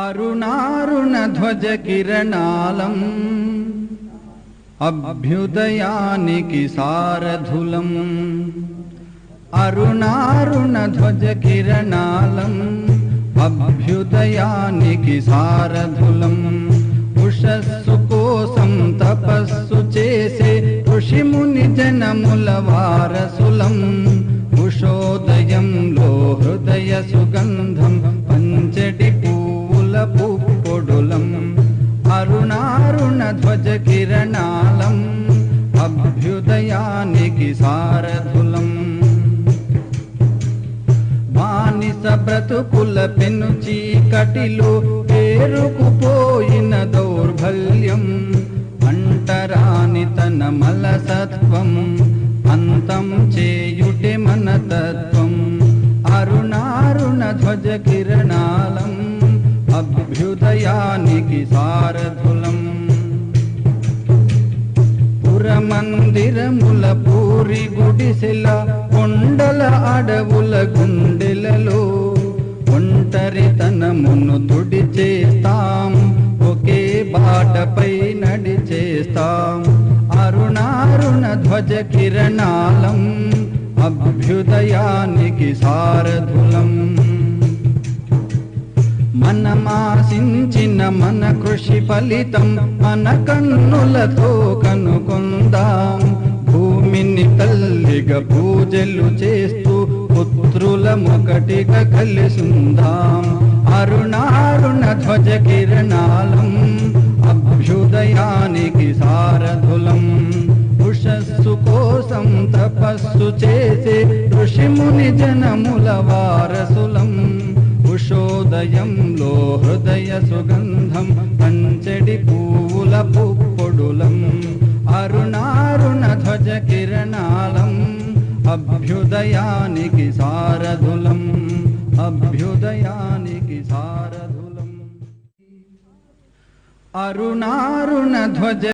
अरुणारुणध्वजकिरणालम् अभ्युदयानिकि सारधुलम् अरुणारुणध्वजकिरणालम् अभ्युदयानिकि सारधुलम् उषस्सु कोसं तपस्सु चेसे ऋषिमुनिजनमुलवारसुलम् उषोदयं लो हृदय सुगन्धम् అరుణారుణ ధ్వజ కిరణాలం అభ్యుదయానికి సారథులం. బానిస బ్రతుకుల పెను చీకటిలో పేరుకుపోయిన దౌర్బల్యం అంటరాని తన మలసత్వం అంతం చేయుటే మన తత్వం. అరుణారుణ ధ్వజ కిరణాలం అభ్యుదయానికి సారథులం. మందిరముల పూరి గుడిసెల కొండల అడవుల గుండెలలో ఒంటరితనమును తుడి చేస్తాం ఒకే బాటపై నడిచేస్తాం. అరుణారుణ ధ్వజ కిరణాలం అభ్యుదయానికి సారథులం. మనమాశించిన మన కృషి ఫలితం మన కన్నులతో కనుకొందాం తల్లిగా పూజలు చేస్తూ పుత్రుల పుత్రులమొకటిగా కలిసుందాం. అరుణారుణ ధ్వజ కిరణాలం అభ్యుదయానికి సారథులం. ఉషస్సు కోసం తపస్సు చేసే ఋషిముని జనముల వారసులం. ఉషోదయంలో హృదయ సుగంధం పంచడి పూల పుప్పొడులం. అరుణారుణ ధ్వజ కిరణాలం అభ్యుదయానికి సారథులం అభ్యుదయానికి సారథులం. అరుణారుణ ధ్వజ